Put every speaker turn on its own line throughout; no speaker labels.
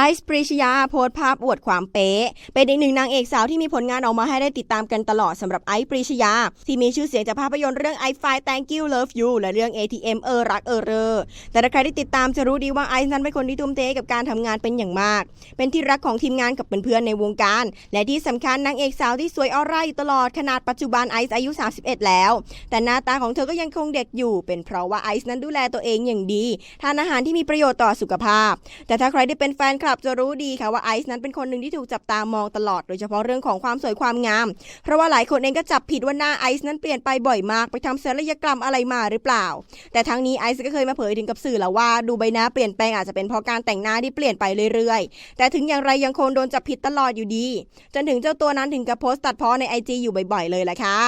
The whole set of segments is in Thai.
ไอซ์ปริชยาโพสต์ภาพอวดความเป๊ะ เป็นอีกหนึ่งนางเอกสาวที่มีผลงานออกมาให้ได้ติดตามกันตลอดสำหรับไอซ์ปริชยา ที่มีชื่อเสียงจากภาพยนตร์เรื่อง I f i Thank You Love You และเรื่อง ATM เออรักเออเรอ แต่ถ้าใครที่ติดตามจะรู้ดีว่าไอซ์นั้นเป็นคนที่ทุ่มเทกับการทำงานเป็นอย่างมาก เป็นที่รักของทีมงานกับเพื่อนๆในวงการ และที่สำคัญนางเอกสาวที่สวยออร่าอยู่ตลอดขนาดปัจจุบันไอซ์อายุ 31 แล้ว แต่หน้าตาของเธอก็ยังคงเด็กอยู่ เป็นเพราะว่าไอซ์นั้นดูแลตัวเองอย่างดีทานอาหารที่มีประโยชน์ต่อสุขภาพ แต่ถ้าใครที่เป็นแฟนคลับจะรู้ดีค่ะว่าไอซ์นั้นเป็นคนหนึ่งที่ถูกจับตามองตลอดโดยเฉพาะเรื่องของความสวยความงาม เพราะว่าหลายคนเองก็จับผิดว่าหน้าไอซ์นั้นเปลี่ยนไปบ่อยมากไปทำศัลยกรรมอะไรมาหรือเปล่า แต่ทั้งนี้ไอซ์ก็เคยมาเผยถึงกับสื่อแล้วว่าดูใบหน้าเปลี่ยนแปลงอาจจะเป็นเพราะการแต่งหน้าที่เปลี่ยนไปเรื่อยๆ แต่ถึงอย่างไรยังคงโดนจับผิดตลอดอยู่ดี จนถึงเจ้าตัวนั้นถึงกับโพสต์ตัดพ้อในไอจอยู่บ่อยๆเลยแหละค่ะ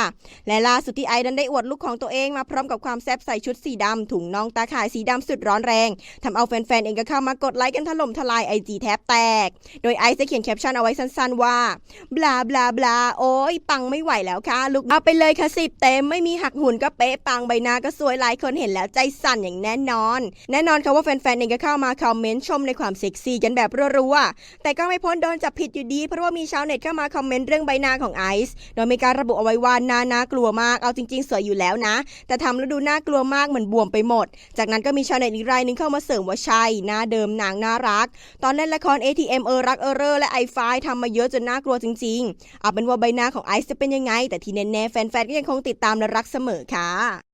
และล่าสุดที่ไอซ์นั้นได้อวดลุคของตัวเองมาพร้อมกับความแซ่บใส่ชุดสีดำถุงน่องตาข่ายสีดำสุดร้อนแรงทำเอาแฟนๆเองก็เข้ามากดไลค์กันถล่มทลายไอจแทบแตก โดยไอซ์ได้เขียนแคปชั่นเอาไว้สั้นๆว่าบลาบลาบลาโอ้ยปังไม่ไหวแล้วค่ะลุกเอาไปเลยค่ะสิบเต็มไม่มีหักหุ่นก็เป๊ะปังใบหน้าก็สวยหลายคนเห็นแล้วใจสั่นอย่างแน่นอน แน่นอนค่ะว่าแฟนๆเองก็เข้ามาคอมเมนต์ชมในความเซ็กซี่กันแบบรัวๆแต่ก็ไม่พ้นโดนจับผิดอยู่ดี เพราะว่ามีชาวเน็ตเข้ามาคอมเมนต์เรื่องใบหน้าของไอซ์โดยมีการระบุเอาไว้ว่าหน้าน่ากลัวมากเอาจริง ๆ สวยอยู่แล้วนะ แต่ทำแล้วดูน่ากลัวมากเหมือนบวมไปหมด จากนั้นก็มีชาวเน็ตอีกรายหนึงเข้ามาเสริมว่าใช่หน้าเดิมนางน่ารัก ตอนล่นละคร ATM เออรักเออเรอและไอไฟทำมาเยอะจนน่ากลัวจริงๆ เอาเป็นว่าใบหน้าของไอซ์จะเป็นยังไง แต่ที่แน่ๆแฟนๆก็ยังคงติดตามและรักเสมอค่ะ